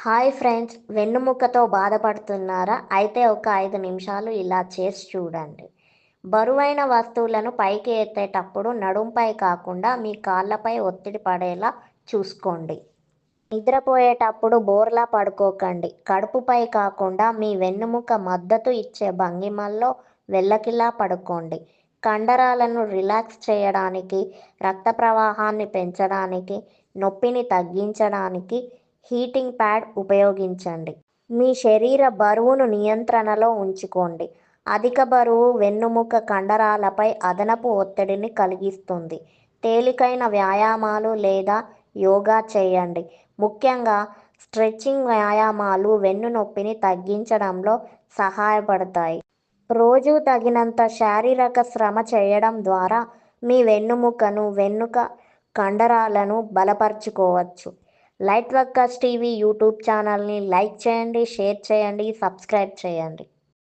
Hi friends వెన్నుముక్కతో బాధపడుతున్నారా? అయితే ఒక ఐదు నిమిషాలు ఇలా చేసి చూడండి. బరువైన వస్తువులను పైకి ఎత్తేటప్పుడు నడుంపై కాకుండా మీ కాళ్ళపై ఒత్తిడి పడేలా చూసుకోండి. నిద్రపోయేటప్పుడు బోర్లా పడుకోకండి. కడుపుపై కాకుండా మీ వెన్నుముక మద్దతు ఇచ్చే భంగిమల్లో వెళ్ళకిలా పడుకోండి. కండరాలను రిలాక్స్ చేయడానికి రక్త ప్రవాహాన్ని పెంచడానికి నొప్పిని తగ్గించడానికి హీటింగ్ ప్యాడ్ ఉపయోగించండి. మీ శరీర బరువును నియంత్రణలో ఉంచుకోండి. అధిక బరువు వెన్నుముక కండరాలపై అదనపు ఒత్తిడిని కలిగిస్తుంది. తేలికైన వ్యాయామాలు లేదా యోగా చేయండి. ముఖ్యంగా స్ట్రెచ్చింగ్ వ్యాయామాలు వెన్ను నొప్పిని తగ్గించడంలో సహాయపడతాయి. రోజు తగినంత శారీరక శ్రమ చేయడం ద్వారా మీ వెన్నుముకను వెన్నుక కండరాలను బలపరుచుకోవచ్చు. లైట్ వర్కర్స్ టీవీ యూట్యూబ్ ఛానల్ని లైక్ చేయండి షేర్ చేయండి సబ్స్క్రైబ్ చేయండి.